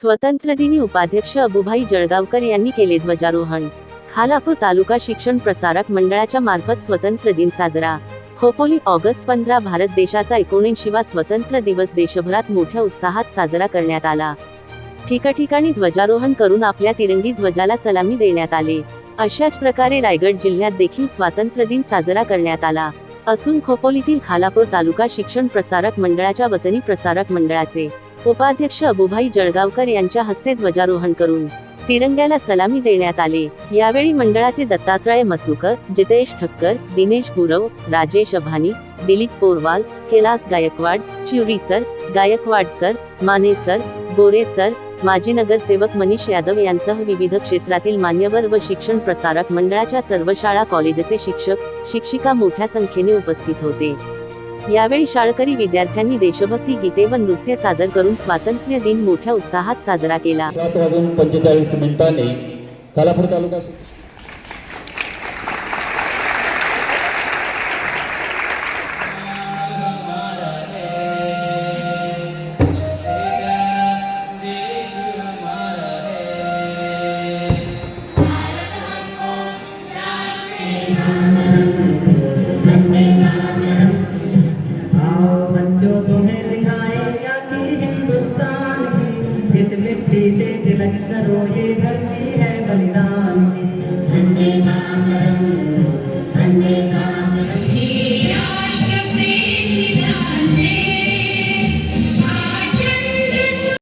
स्वतंत्रदिनी उपाध्यक्ष अबुभाई जळगावकर यांनी केले ध्वजारोहण. खालापूर तालुका शिक्षण प्रसारक मंडळाच्या मार्फत स्वतंत्र दिन साजरा. खोपोली ऑगस्ट पंधरा भारत देशाचा एकोणऐंशीवा स्वतंत्र दिवस देशभरात मोठ्या उत्साहात साजरा करण्यात आला. ठिकठिकाणी ध्वजारोहण करून आपल्या तिरंगी ध्वजाला सलामी देण्यात आले. अशाच प्रकारे रायगड जिल्ह्यात देखील स्वातंत्र्य दिन साजरा करण्यात आला. असून खोपोलीतील खालापूर तालुका शिक्षण प्रसारक मंडळाच्या वतनी प्रसारक मंडळाचे उपाध्यक्ष अबुभाई जळगावकर यांच्या हस्ते ध्वजारोहण करून तिरंग्याला सलामी देण्यात आले. यावेळी मंडळाचे Dattatray Masukar Jitesh Thakkar Dinesh Gurav Rajesh Abhani Dilip Porwal Kailas Gaikwad Chivari sir Gaikwad sir Mane sir Gore sir माजी नगरसेवक मनीष यादव यांसह विविध क्षेत्रातील मान्यवर व शिक्षण प्रसारक मंडळाच्या सर्व शाळा कॉलेजचे शिक्षक शिक्षिका मोठ्या संख्येने उपस्थित होते. यावेळी शाळकरी विद्यार्थ्यांनी देशभक्ती गीते व नृत्य सादर करून स्वातंत्र्य दिन मोठ्या उत्साहात साजरा केला. सात वाजून पंचेचाळीस मिनिटांनी कालापूर तालुका शिक्षण आओ हिंदुस्तान की। इस मिट्टी से तिलक करो ये धरती है बलिदान की।